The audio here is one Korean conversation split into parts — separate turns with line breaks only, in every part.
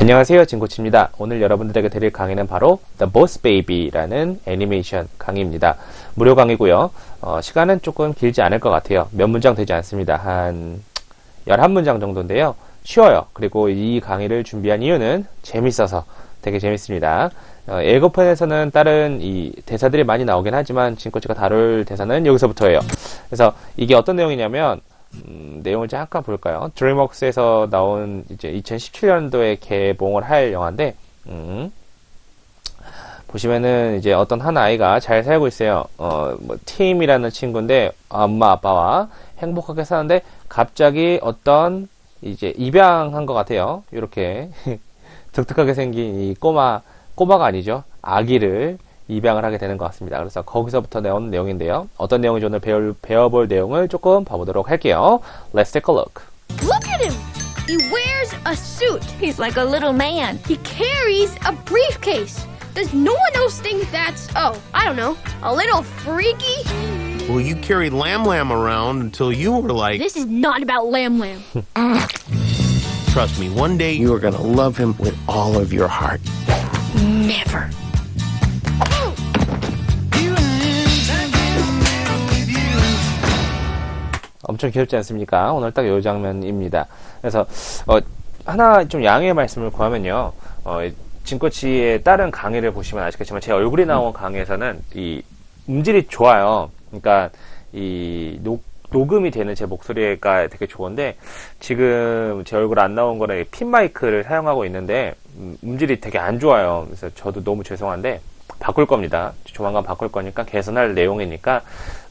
안녕하세요 진코치입니다. 오늘 여러분들에게 드릴 강의는 바로 The Boss Baby라는 애니메이션 강의입니다. 무료 강의고요. 어, 시간은 조금 길지 않을 것 같아요. 몇 문장 되지 않습니다. 한 11문장 정도인데요. 쉬워요. 그리고 이 강의를 준비한 이유는 재밌어서 되게 재밌습니다. 어, 예고편에서는 다른 이 대사들이 많이 나오긴 하지만 진코치가 다룰 대사는 여기서부터예요. 그래서 이게 어떤 내용이냐면 음, 내용을 잠깐 볼까요? 드림웍스에서 나온 이제 2017년도에 개봉을 할 영화인데, 음, 보시면은 이제 어떤 한 아이가 잘 살고 있어요. 어, 뭐, 팀이라는 친구인데, 엄마, 아빠와 행복하게 사는데, 갑자기 어떤 이제 입양한 것 같아요. 이렇게 독특하게 생긴 이 꼬마, 꼬마가 아니죠. 아기를 입양을 하게 되는 것 같습니다. 그래서 거기서부터 나온 내용인데요. 어떤 내용인지 오늘 배울, 배워볼 내용을 조금 봐보도록 할게요. Let's take a look.
Look at him! He wears a suit.
He's like a little man.
He carries a briefcase. Does no one else think that's, oh, I don't know, a little freaky?
Well, you carried Lamb Lamb around until you were like,
This is not about Lamb Lamb.
trust me, one day you are going to love him with all of your heart.
Never.
엄청 귀엽지 않습니까? 오늘 딱이 장면입니다. 그래서 어, 하나 좀 양해의 말씀을 구하면요. 어, 진코치의 다른 강의를 보시면 아시겠지만 제 얼굴이 나온 강의에서는 이 음질이 좋아요. 그러니까 이 녹, 녹음이 되는 제 목소리가 되게 좋은데 지금 제 얼굴 안 나온 거는 핀 마이크를 사용하고 있는데 음, 음질이 되게 안 좋아요. 그래서 저도 너무 죄송한데 바꿀 겁니다. 조만간 바꿀 거니까 개선할 내용이니까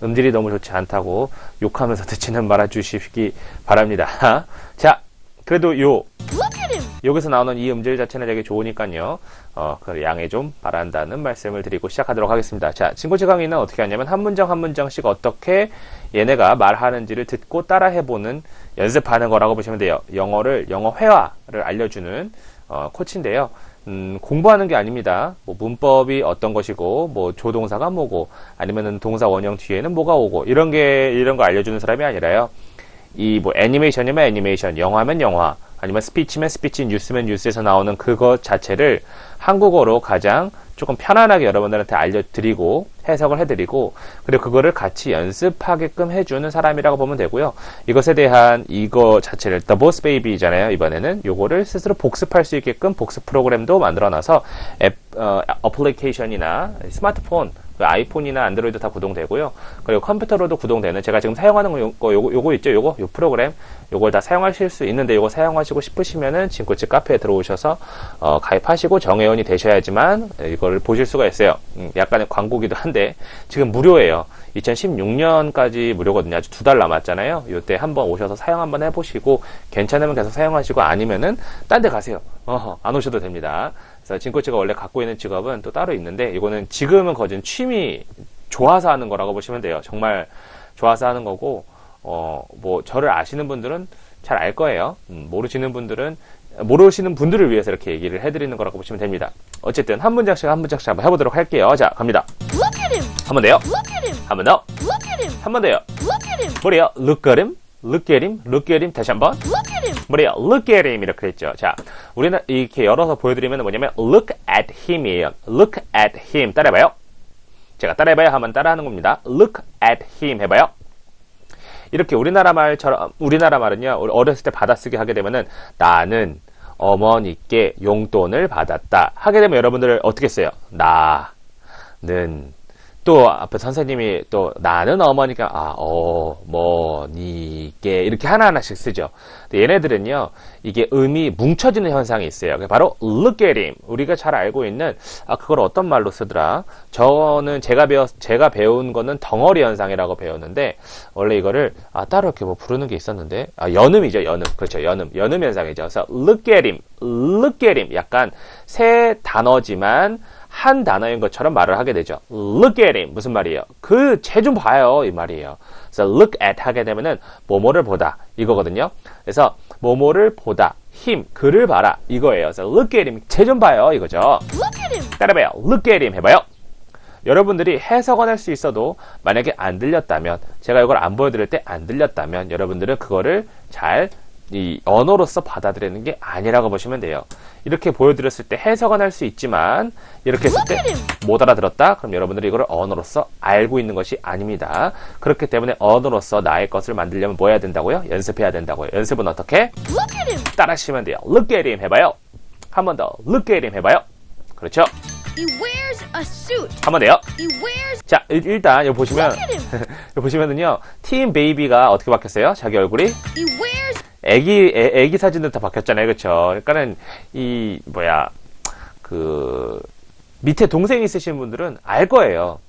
음질이 너무 좋지 않다고 욕하면서 듣지는 말아 주시기 바랍니다. 자, 그래도 요! 여기서 나오는 이 음질 자체는 되게 좋으니까요. 어, 그 양해 좀 바란다는 말씀을 드리고 시작하도록 하겠습니다. 자, 친구지 강의는 어떻게 하냐면 한 문장 한 문장씩 어떻게 얘네가 말하는지를 듣고 따라해보는 연습하는 거라고 보시면 돼요. 영어를 영어 회화를 알려주는 어, 코치인데요. 음, 공부하는 게 아닙니다. 뭐 문법이 어떤 것이고, 뭐 조동사가 뭐고, 아니면은 동사 원형 뒤에는 뭐가 오고, 이런 게, 이런 거 알려주는 사람이 아니라요. 이 뭐 애니메이션이면 애니메이션, 영화면 영화, 아니면 스피치면 스피치, 뉴스면 뉴스에서 나오는 그것 자체를 한국어로 가장 조금 편안하게 여러분들한테 알려드리고 해석을 해드리고 그리고 그거를 같이 연습하게끔 해주는 사람이라고 보면 되고요. 이것에 대한 이거 자체를 The Boss Baby잖아요. 이번에는 요거를 스스로 복습할 수 있게끔 복습 프로그램도 만들어놔서 앱, 어, 어플리케이션이나 스마트폰 그 아이폰이나 안드로이드 다 구동되고요. 그리고 컴퓨터로도 구동되는 제가 지금 사용하는 거 요거, 요거, 요거 있죠? 요거 요 프로그램 요걸 다 사용하실 수 있는데 요거 사용하시고 싶으시면은 진코치 카페에 들어오셔서 어, 가입하시고 정회원이 되셔야지만 이걸 보실 수가 있어요. 음, 약간의 광고기도 한데 지금 무료예요. 2016년까지 무료거든요. 아주 두 달 남았잖아요. 요때 한번 오셔서 사용 한번 해보시고 괜찮으면 계속 사용하시고 아니면은 딴 데 가세요. 어허, 안 오셔도 됩니다. 그래서 진코치가 원래 갖고 있는 직업은 또 따로 있는데 이거는 지금은 거진 취미 좋아서 하는 거라고 보시면 돼요. 정말 좋아서 하는 거고 어 뭐 저를 아시는 분들은 잘 알 거예요. 음, 모르시는 분들은 모르시는 분들을 위해서 이렇게 얘기를 해드리는 거라고 보시면 됩니다. 어쨌든 한 문장씩 한 문장씩 한번 해보도록 할게요. 자 갑니다.
Look at him!
한번 더요.
Look at him!
한번 더.
Look at him!
한번 더요.
Look at him!
뭐래요? Look at him. Look at him. Look at him. 다시 한 번.
Look at him!
뭐래요? Look at him 이렇게 했죠. 자, 우리는 이렇게 열어서 보여드리면 뭐냐면 look at him이에요. Look at him 따라해봐요. 제가 따라해봐요 하면 따라하는 겁니다. Look at him 해봐요. 이렇게 우리나라 말처럼 우리나라 말은요. 어렸을 때 받아쓰기 하게 되면은 나는 어머니께 용돈을 받았다 하게 되면 여러분들 어떻게 써요? 나는 또 앞에 선생님이 또 나는 어머니가 아 어머니께 이렇게 하나하나씩 쓰죠. 근데 얘네들은요 이게 음이 뭉쳐지는 현상이 있어요. 바로 look at him 우리가 잘 알고 있는 아 그걸 어떤 말로 쓰더라. 저는 제가 배워 제가 배운 거는 덩어리 현상이라고 배웠는데 원래 이거를 아 따로 이렇게 뭐 부르는 게 있었는데 아 연음이죠 연음 그렇죠 연음 연음 현상이죠. 그래서 look at him look at him 약간 새 단어지만 한 단어인 것처럼 말을 하게 되죠. Look at him 무슨 말이에요? 그 쟤 좀 봐요 이 말이에요. 그래서 look at 하게 되면은 뭐뭐를 보다 이거거든요. 그래서 뭐뭐를 보다 him 그를 봐라 이거예요. 그래서 look at him 쟤 좀 봐요 이거죠.
Look at him!
따라해봐요. Look at him 해봐요. 여러분들이 해석은 할 수 있어도 만약에 안 들렸다면 제가 이걸 안 보여드릴 때 안 들렸다면 여러분들은 그거를 잘 이 언어로서 받아들이는 게 아니라고 보시면 돼요. 이렇게 보여드렸을 때 해석은 할 수 있지만 이렇게 했을 때 못 알아들었다? 그럼 여러분들이 이걸 언어로서 알고 있는 것이 아닙니다. 그렇기 때문에 언어로서 나의 것을 만들려면 뭐 해야 된다고요? 연습해야 된다고요. 연습은 어떻게?
Him.
따라 하시면 돼요. Look at him 해봐요. 한 번 더. Look at him 해봐요. 그렇죠?
He wears a suit.
한번 더요. 자, 일- 일단 여기 보시면. 여기 보시면은요. 팀 베이비가 어떻게 바뀌었어요? 자기 얼굴이. 애기 애, 애기 사진도 다 바뀌었잖아요. 그렇죠? 그러니까는 이 뭐야? 그 밑에 동생 있으신 분들은 알 거예요.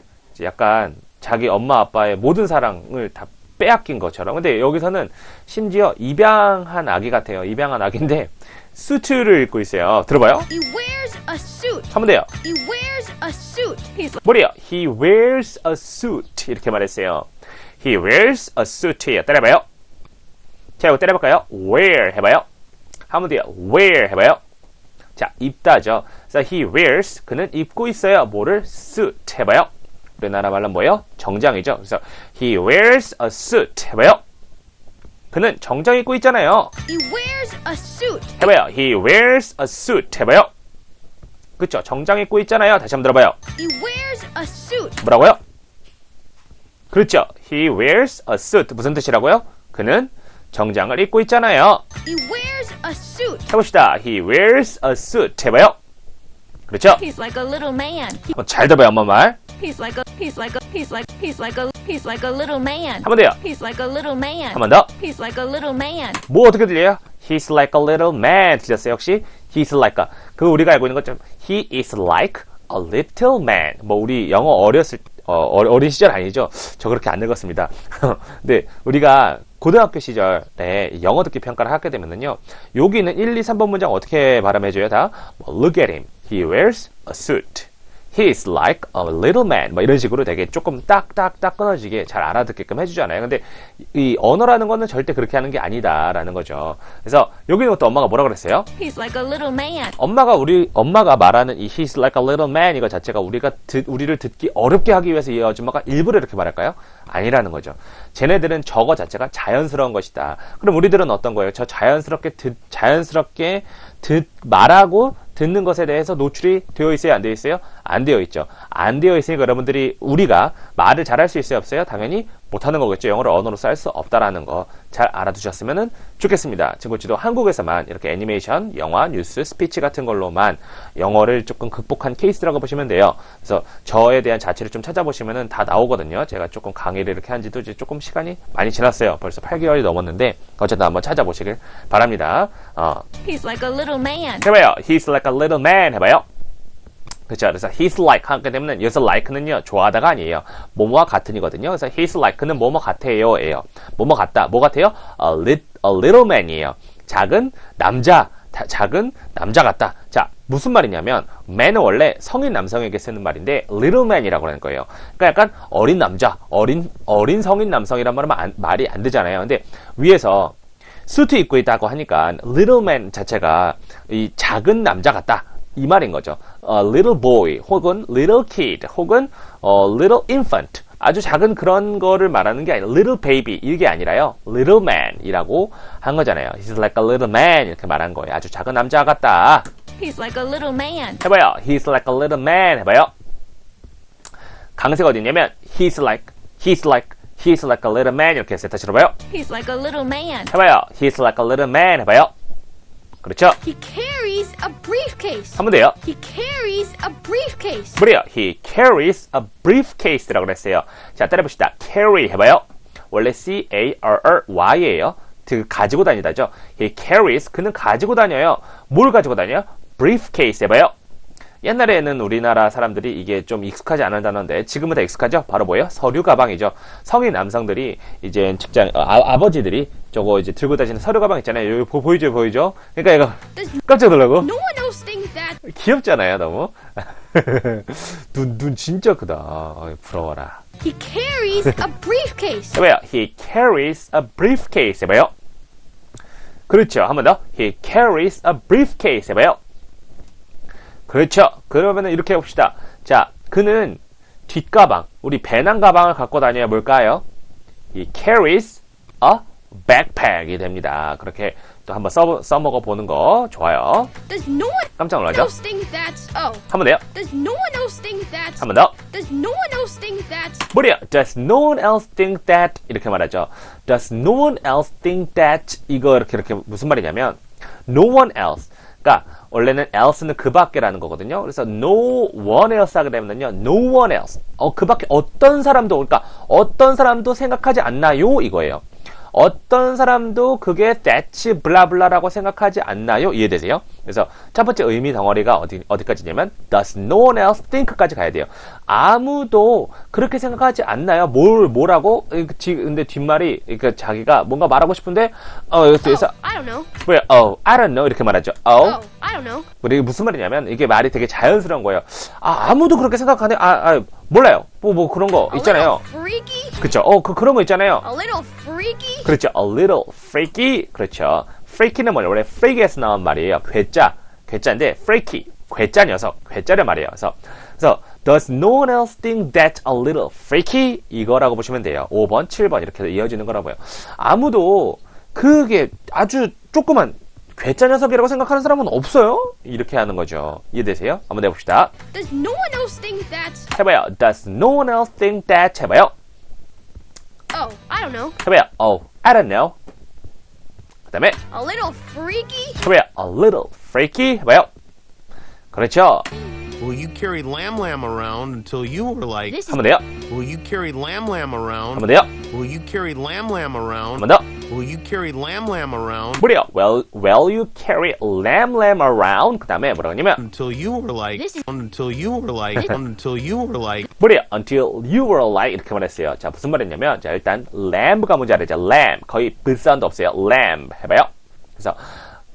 약간 자기 엄마 아빠의 모든 사랑을 다 빼앗긴 것처럼. 근데 여기서는 심지어 입양한 아기 같아요. 입양한 아기인데 수트를 입고 있어요. 들어봐요.
He wears a suit.
한번 더요.
He wears a suit. He's
뭐래요? He wears a suit. 이렇게 말했어요. He wears a suit예요. 때려봐요. 자, 이거 때려볼까요? Wear 해봐요. 한번 더요. Wear 해봐요. 자, 입다죠. 그래서 he wears, 그는 입고 있어요. 뭐를? suit 해봐요. 우리나라 말로 뭐예요? 정장이죠. 그래서 he wears a suit 해봐요. 그는 정장 입고 있잖아요.
he wears a suit.
해봐요. He wears a suit 해봐요. 그쵸? 정장 입고 있잖아요. 다시 한번 들어봐요.
He wears a suit.
뭐라고요? 그렇죠. He wears a suit. 무슨 뜻이라고요? 그는 정장을 입고 있잖아요.
He wears a suit.
해봅시다. He wears a suit. 해봐요. 그렇죠?
He's like a little man.
어, 잘 들어봐요, 엄마 말.
He's like a he's like a he's like he's like a he's like a little man.
한 번 더요.
He's like a little man.
한 번 더.
He's like a little man.
뭐 어떻게 들려요? He's like a little man. 들렸어요, 혹시? He's like a. 그 우리가 알고 있는 것처럼 He is like a little man. 뭐 우리 영어 어렸을 어, 어- 어린 시절 아니죠? 저 그렇게 안 늙었습니다. 근데 우리가 고등학교 시절에 영어 듣기 평가를 하게 되면은요. 여기는 1, 2, 3번 문장 어떻게 발음해줘요? 다 뭐, Look at him. He wears a suit. He is like a little man. 뭐 이런 식으로 되게 조금 딱딱딱 끊어지게 잘 알아듣게끔 해주잖아요. 근데 이 언어라는 거는 절대 그렇게 하는 게 아니다라는 거죠. 그래서 여기는 또 엄마가 뭐라 그랬어요?
He's like a little man.
엄마가 우리 엄마가 말하는 이 he's like a little man 이거 자체가 우리가 듣, 우리를 듣기 어렵게 하기 위해서 이 아줌마가 일부러 이렇게 말할까요? 아니라는 거죠. 쟤네들은 저거 자체가 자연스러운 것이다. 그럼 우리들은 어떤 거예요? 저 자연스럽게 듣 자연스럽게 듣 말하고 듣는 것에 대해서 노출이 되어 있어요? 안 되어 있어요? 안 되어 있죠. 안 되어 있으니까 여러분들이 우리가 말을 잘할 수 있어요? 없어요? 당연히 못하는 거겠죠. 영어를 언어로 쌀 수 없다라는 거 잘 알아두셨으면 좋겠습니다. 친구치도 한국에서만 이렇게 애니메이션, 영화, 뉴스, 스피치 같은 걸로만 영어를 조금 극복한 케이스라고 보시면 돼요. 그래서 저에 대한 자체를 좀 찾아보시면 다 나오거든요. 제가 조금 강의를 이렇게 한 지도 이제 조금 시간이 많이 지났어요. 벌써 8개월이 넘었는데 어쨌든 한번 찾아보시길 바랍니다. 어,
He's like a little man.
해봐요. He's like a little man 해봐요. 그렇죠. 그래서 he's like 하게 되면 여기서 like는요 좋아하다가 아니에요. 뭐뭐와 같은이거든요. 그래서 he's like는 뭐뭐 같아요예요. 뭐뭐 같다. 뭐 같아요? A, lit, a little man이에요. 작은 남자, 다- 작은 남자 같다. 자 무슨 말이냐면 man은 원래 성인 남성에게 쓰는 말인데 little man이라고 하는 거예요. 그러니까 약간 어린 남자, 어린 어린 성인 남성이란 말은 안- 말이 안 되잖아요. 근데 위에서 수트 입고 있다고 하니까 little man 자체가 이 작은 남자 같다 이 말인 거죠. 어, little boy 혹은 little kid 혹은 어, little infant 아주 작은 그런 거를 말하는 게 아니라 little baby 이게 아니라요 little man이라고 한 거잖아요. He's like a little man 이렇게 말한 거예요. 아주 작은 남자 같다.
He's like a little man.
해봐요. He's like a little man 해봐요. 강세가 어디냐면 he's like he's like he's like a little man 이렇게 했어요. 다시 들어봐요.
He's like a little man.
해봐요. He's like a little man 해봐요. 그렇죠?
He carries a briefcase.
한 번 더요.
He carries a briefcase.
뭐래요? He carries a briefcase라고 그랬어요. 자, 따라해봅시다. carry 해봐요. 원래 C-A-R-R-Y예요. 그 가지고 다니다죠. He carries, 그는 가지고 다녀요. 뭘 가지고 다녀요? briefcase 해봐요. 옛날에는 우리나라 사람들이 이게 좀 익숙하지 않은 단어인데 지금은 다 익숙하죠? 바로 뭐예요? 서류 가방이죠. 성인 남성들이 이제 직장 아, 버지들이 저거 이제 들고 다니는 서류 가방 있잖아요. 여기 보, 보이죠, 보이죠? 그러니까 이거 깜짝 놀라고. 귀엽잖아요, 너무. 눈, 눈 진짜 크다. 어이, 부러워라.
He carries a briefcase.
해봐요. He carries a briefcase. 해봐요. 그렇죠. 한 번 더. He carries a briefcase. 해봐요. 그렇죠. 그러면은 이렇게 해봅시다. 자, 그는 뒷가방, 우리 배낭 가방을 갖고 다녀야 뭘까요? He carries a backpack이 됩니다. 그렇게 또 한번 써, 써먹어 보는 거 좋아요.
Does no one
깜짝 놀라죠?
else think that's oh?
한 번 더요.
Does no one else think that's
한 번 더.
Does no one else think that's
뭐래요? Does no one else think that? 이렇게 말하죠. Does no one else think that? 이거 이렇게 이렇게 무슨 말이냐면 no one else. 그러니까 원래는 else는 그 밖에라는 거거든요. 그래서 no one else 하게 되면요. no one else. 어, 그 밖에 어떤 사람도 그러니까 어떤 사람도 생각하지 않나요? 이거예요. 어떤 사람도 그게 that's 블라블라라고 생각하지 않나요? 이해되세요? 그래서 첫 번째 의미 덩어리가 어디, 어디까지냐면 does no one else think까지 가야 돼요. 아무도 그렇게 생각하지 않나요? 뭘, 뭐라고? 이, 지- 근데 뒷말이, 그러니까 자기가 뭔가 말하고 싶은데, 어, 여기서,
oh, I don't know.
왜, oh, I don't know. 이렇게 말하죠. oh.
Oh, I don't know.
그리고 무슨 말이냐면, 이게 말이 되게 자연스러운 거예요. 아, 아무도 그렇게 생각하네? 아, 아, 몰라요. 뭐, 뭐 그런 거 있잖아요. 그쵸? 어, 그, 그런 거 있잖아요.
A little freaky.
그렇죠. A little freaky. 그렇죠. Freaky는 뭐냐? 원래 freak에서 나온 말이에요. 괴짜. 괴짜인데 freaky. 괴짜 녀석. 괴짜란 말이에요. 그래서, 그래서 does no one else think that a little freaky? 이거라고 보시면 돼요. 5번, 7번 이렇게 이어지는 거라고요. 아무도 그게 아주 조그만 괴짜 녀석이라고 생각하는 사람은 없어요. 이렇게 하는 거죠. 이해되세요? 한번 해봅시다.
Does no one else think that's
해봐요. Does no one else think that? 해봐요.
oh, I don't know.
해봐요. Oh, I don't know. 그 다음에
A little freaky.
해봐요. A little freaky. 해봐요. 그렇죠.
Well, you carried Lamb Lamb around until you were like.
This is
한 번 더요.
Well, you carried Lamb Lamb
한
around.
번 더요.
Well, you carried Lamb Lamb
한
around.
번 더.
Well, you carried Lamb Lamb around
뭐래요? Well, well, you carry lamb, lamb around. 그 다음에 뭐라고 하냐면
until you were like.
This is-
Until you were like. Until you were like.
뭐래요? Until you were like 이렇게 말했어요. 자, 무슨 말이냐면 자, 일단 lamb가 뭔지 알죠? lamb. 거의 브 사운드 없어요. lamb. 해봐요. 그래서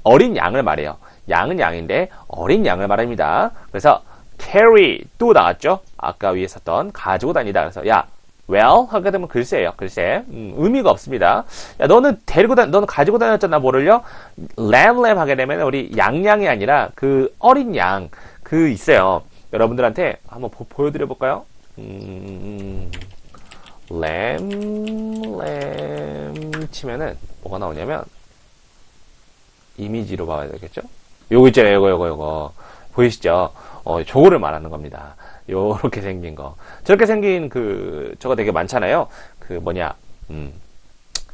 어린 양을 말해요. 양은 양인데 어린 양을 말합니다. 그래서 carry 또 나왔죠? 아까 위에 썼던 가지고 다니다. 그래서 야 well 하게 되면 글쎄예요. 글쎄. 음, 의미가 없습니다. 야 너는 데리고 다 너는 가지고 다녔잖아 뭐를요? lamb 하게 되면 우리 양양이 아니라 그 어린 양 그 있어요. 여러분들한테 한번 보, 보여드려 볼까요? 음, 램, 램 치면은 뭐가 나오냐면 이미지로 봐야 되겠죠? 요거 있잖아요, 요거, 요거, 요거. 보이시죠? 어, 저거를 말하는 겁니다. 요렇게 생긴 거. 저렇게 생긴 그, 저거 되게 많잖아요. 그 뭐냐, 음,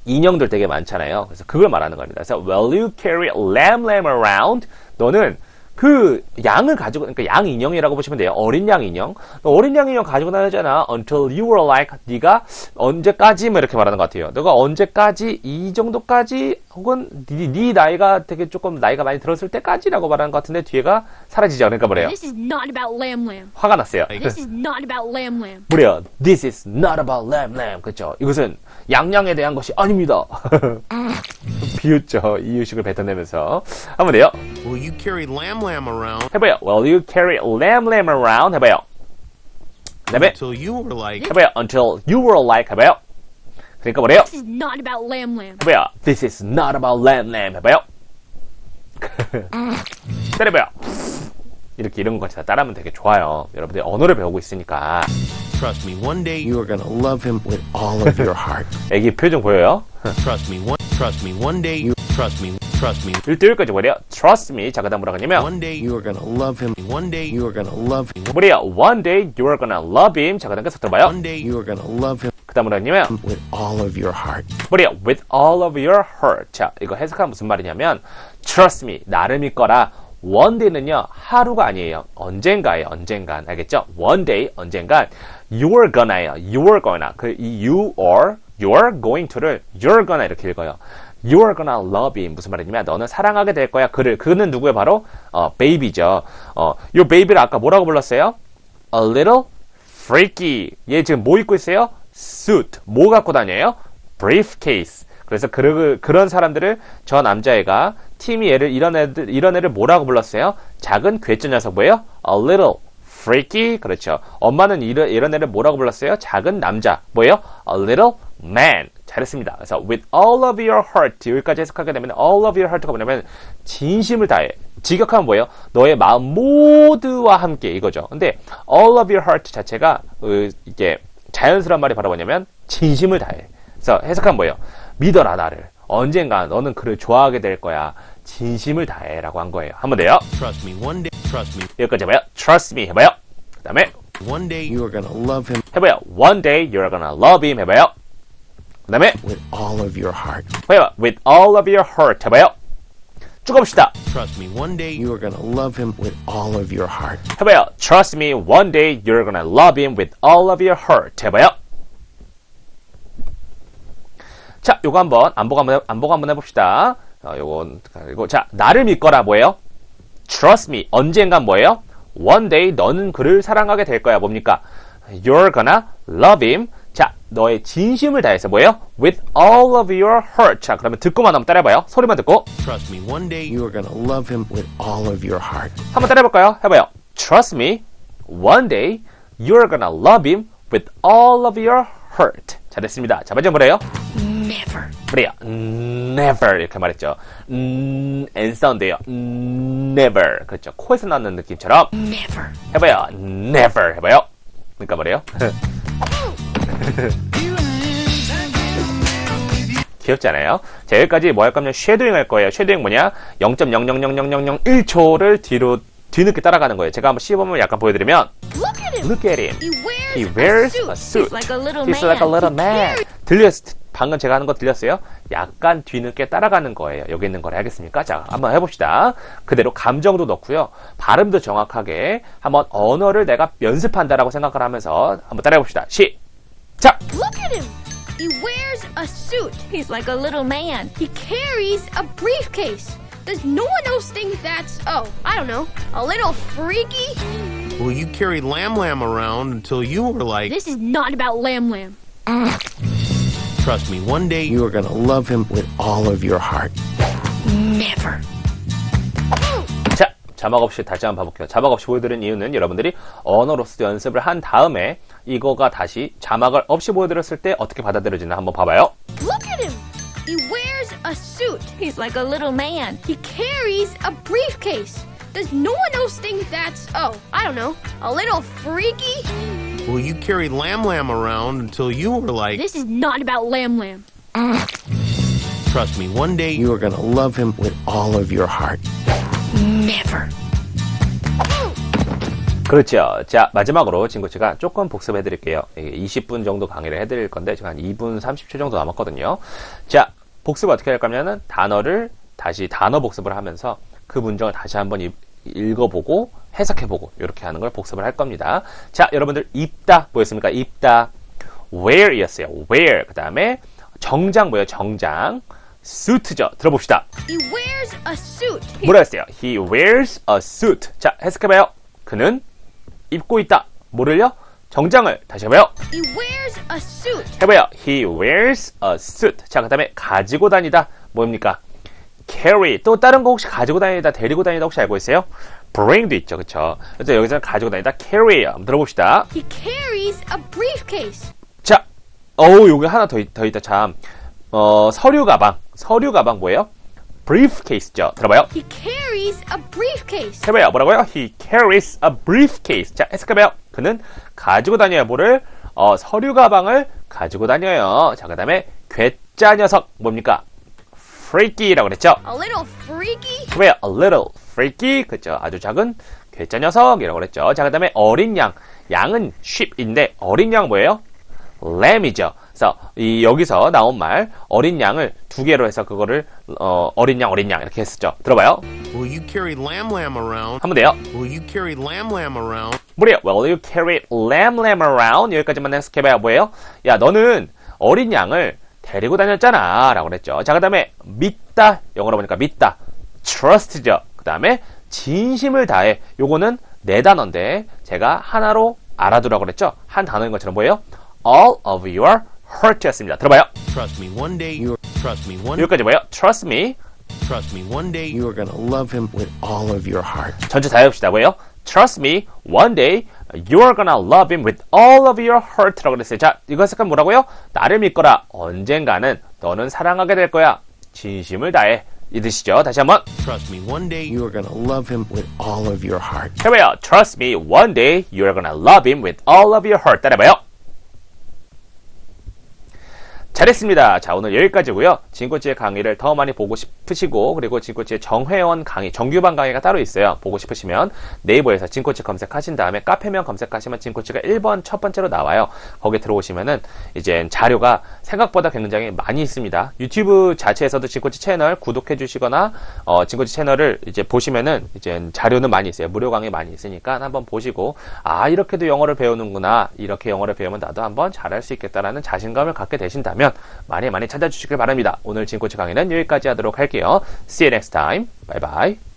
인형들 되게 많잖아요. 그래서 그걸 말하는 겁니다. 그래서 will you carry lamb lamb around? 너는 그 양을 가지고 그러니까 양 인형이라고 보시면 돼요. 어린 양 인형. 너 어린 양 인형 가지고 다녔잖아. Until you were like 네가 언제까지 뭐 이렇게 말하는 것 같아요. 너가 언제까지 이 정도까지 혹은 네, 네 나이가 되게 조금 나이가 많이 들었을 때까지라고 말하는 것 같은데 뒤에가 사라지죠. 그러니까 뭐래요?
This is not about lamb lamb.
화가 났어요.
This is not about lamb lamb.
뭐래요? This is not about lamb lamb. 그렇죠? 이것은 양양에 대한 것이 아닙니다. 비웃죠. 이유식을 뱉어내면서 한번 돼요.
Well, you carried Lamb Lamb around
해봐요. Will you carry lamb lamb around? 해봐요. 그다음에
until you were like.
해봐요. Until you were like 해봐요. 그러니까 뭐래요?
This is not about lamb lamb.
해봐요. This is not about lamb lamb 해봐요. 때려봐요. 이렇게 이런 거다 따라하면 되게 좋아요. 여러분들 언어를 배우고 있으니까
Trust me, one day you are gonna love him with all of your heart.
애기 표정 보여요?
trust me, one. Trust me, one day you. Trust me, trust me.
1대1까지 뭐래요? Trust me. 자, 그 다음 뭐라고 하냐면
One day you are gonna love him. One day you are gonna love him.
뭐래요? One day you are gonna love him. 자, 그 다음 계속 들어봐요.
One day you are gonna love him
그 다음 뭐라고 하냐면
with all of your heart.
뭐래요? With all of your heart. 자, 이거 해석하면 무슨 말이냐면 Trust me. 나를 믿거라. One day는요, 하루가 아니에요. 언젠가예요, 언젠간. 알겠죠? One day, 언젠간. You're gonna'예요. You're gonna. 그, 이 you or, you're going to를 you're gonna 이렇게 읽어요. You're gonna love him. 무슨 말이냐면, 너는 사랑하게 될 거야. 그를. 그는 누구예요? 바로, 어, baby죠. 어, 요 baby를 아까 뭐라고 불렀어요? A little freaky. 얘 지금 뭐 입고 있어요? suit. 뭐 갖고 다녀요? briefcase. 그래서 그, 그런 사람들을 저 남자애가 팀이 얘를 이런 애들 이런 애를 뭐라고 불렀어요? 작은 괴짜 녀석 뭐예요? A little freaky. 그렇죠. 엄마는 이런 이런 애를 뭐라고 불렀어요? 작은 남자. 뭐예요? A little man. 잘했습니다. 그래서 with all of your heart 여기까지 해석하게 되면 all of your heart가 뭐냐면 진심을 다해. 직역하면 뭐예요? 너의 마음 모두와 함께 이거죠. 근데 all of your heart 자체가 어, 이게 자연스러운 말이 바로 뭐냐면 진심을 다해. 그래서 해석하면 뭐예요? 믿어라 나를. 언젠가 너는 그를 좋아하게 될 거야. 진심을 다해라고 한 거예요. 한 번 더요.
Trust me, one day, trust me,
여기까지 해봐요. Trust me 해봐요. 그 다음에
one day you are gonna love him
해봐요. One day you're gonna love him 해봐요. 그 다음에
with all of your heart.
해봐요. With all of your heart 해봐요. 쭉 가봅시다.
Trust me, one day you are gonna love him with all of your heart.
해봐요. Trust me, one day you're gonna love him with all of your heart. 해봐요. 자, 요거 한번 안 보고 한번 해- 안보고 한번 해봅시다. 어, 요건 그리고 자, 나를 믿거라 뭐예요? Trust me. 언젠간 뭐예요? One day 너는 그를 사랑하게 될 거야. 뭡니까? You're gonna love him. 자, 너의 진심을 다해서 뭐예요? With all of your heart. 자, 그러면 듣고만 한번 따라해봐요. 소리만 듣고
Trust me, one day you are gonna love him with all of your heart.
한번 따라해볼까요? 해봐요. Trust me, one day you're gonna love him with all of your heart. 잘했습니다. 자, 마지막 뭐래요?
Never.
그래요. Never 이렇게 말했죠. 음, N 사운드예요. Never. 그렇죠. 코에서 나는 느낌처럼
Never.
해봐요. Never 해봐요. 그러니까 뭐래요? 귀엽지 않아요? 자, 여기까지 뭐 할 거냐면 쉐도잉 할 거예요. 쉐도잉 뭐냐? 0.0000001초를 뒤로 뒤늦게 따라가는 거예요. 제가 한번 시범을 약간 보여드리면
Look at him. He wears, a suit.
suit.
like a little
He's
man.
like a little man. 들렸, 방금 제가 하는 거 들렸어요? 약간 뒤늦게 따라가는 거예요. 여기 있는 걸 해야겠습니까? 자, 한번 해봅시다. 그대로 감정도 넣고요. 발음도 정확하게 한번 언어를 내가 연습한다라고 생각을 하면서 한번 따라해봅시다. 시작!
Look at him. He wears a suit.
He's like a little man.
He carries a briefcase. Does no one else think that's, oh, I don't know, a little freaky?
Well, you carried Lamb Lamb around until you were like,
This is not about Lamb Lamb.
trust me, one day you are gonna love him with all of your heart.
Never.
자, 자막 없이 다시 한번 봐볼게요. 자막 없이 보여드린 이유는 여러분들이 언어로서 연습을 한 다음에 이거가 다시 자막을 없이 보여드렸을 때 어떻게 받아들여지나 한번 봐봐요.
Look at him. He wears a suit.
He's like a little man.
He carries a briefcase. Does no one else think that's, oh, I don't know, a little freaky?
Well, you carried Lamb Lamb around until you were like,
This is not about Lamb Lamb.
trust me, one day you are gonna love him with all of your heart.
Never.
그렇죠. 자, 마지막으로 친구치가 조금 복습해 드릴게요. 20분 정도 강의를 해 드릴 건데, 지금 한 2분 30초 정도 남았거든요. 자, 복습 어떻게 할 거냐면은 단어를 다시 단어 복습을 하면서 그 문장을 다시 한번 읽- 읽어보고 해석해보고 이렇게 하는 걸 복습을 할 겁니다. 자, 여러분들 입다 뭐였습니까? 입다 wear이었어요. wear. 그 다음에 정장 뭐예요? 정장. suit죠. 들어봅시다.
He wears a suit.
뭐라 했어요? He wears a suit. 자, 해석해봐요. 그는 입고 있다. 뭐를요? 정장을. 다시 해봐요.
He wears a suit.
해봐요. He wears a suit. 자, 그 다음에 가지고 다니다. 뭡니까? Carry. 또 다른 거 혹시 가지고 다니다, 데리고 다니다 혹시 알고 있어요? bring도 있죠. 그쵸? 그래서 여기서 가지고 다니다 carry예요. 한번 들어봅시다.
He carries a briefcase.
자, 어우, 여기 하나 더, 있, 더 있다, 참. 어, 서류 가방. 서류 가방 뭐예요? briefcase죠. 들어봐요.
He carries a briefcase.
해봐요. 뭐라고요? He carries a briefcase. 자, 해석해봐요. 그는 가지고 다녀요. 뭐를? 어, 서류 가방을 가지고 다녀요. 자, 그 다음에 괴짜 녀석. 뭡니까? Freaky라고 그랬죠?
A little freaky.
해봐요. a little freaky. 그죠? 아주 작은 괴짜 녀석이라고 그랬죠. 자, 그 다음에 어린 양. 양은 sheep인데 어린 양 뭐예요? lamb이죠. 그래서 이 여기서 나온 말 어린 양을 두 개로 해서 그거를 어, 어린 양 어린 양 이렇게 했었죠. 들어봐요.
Well, you carried Lamb Lamb around.
한번 돼요.
Well, you carried Lamb Lamb around.
뭐래요? Well, you carry lamb lamb around. 여기까지만 해석해봐야 뭐예요? 야, 너는 어린 양을 데리고 다녔잖아. 라고 그랬죠. 자, 그 다음에 믿다. 영어로 보니까 믿다. trust죠. 그 다음에 진심을 다해. 요거는 네 단어인데 제가 하나로 알아두라고 그랬죠. 한 단어인 것처럼 뭐예요? all of your heart였습니다. 들어봐요.
Trust me, one day you trust me, one
여기까지 뭐예요? trust me.
trust me, one day you are gonna love him with all of your heart.
전체 다 해봅시다. 뭐예요? Trust me, one day you're gonna love him with all of your heart라고 그랬어요. 자, 이거 해석하면 뭐라고요? 나를 믿거라. 언젠가는 너는 사랑하게 될 거야. 진심을 다해. 이 뜻이죠. 다시 한번
Trust me, one day you are gonna love him with all of your heart.
해봐요. Trust me, one day you're gonna love him with all of your heart. 따라해봐요. 잘했습니다. 자, 오늘 여기까지고요. 진코치의 강의를 더 많이 보고 싶으시고 그리고 진코치의 정회원 강의, 정규반 강의가 따로 있어요. 보고 싶으시면 네이버에서 진코치 검색하신 다음에 카페명 검색하시면 진코치가 1번 첫 번째로 나와요. 거기 들어오시면은 이제 자료가 생각보다 굉장히 많이 있습니다. 유튜브 자체에서도 진코치 채널 구독해 주시거나 어, 진코치 채널을 이제 보시면은 이제 자료는 많이 있어요. 무료 강의 많이 있으니까 한번 보시고 아 이렇게도 영어를 배우는구나 이렇게 영어를 배우면 나도 한번 잘할 수 있겠다라는 자신감을 갖게 되신다 면 많이 많이 찾아주시길 바랍니다. 오늘 진코치 강의는 여기까지 하도록 할게요. See you next time. Bye bye.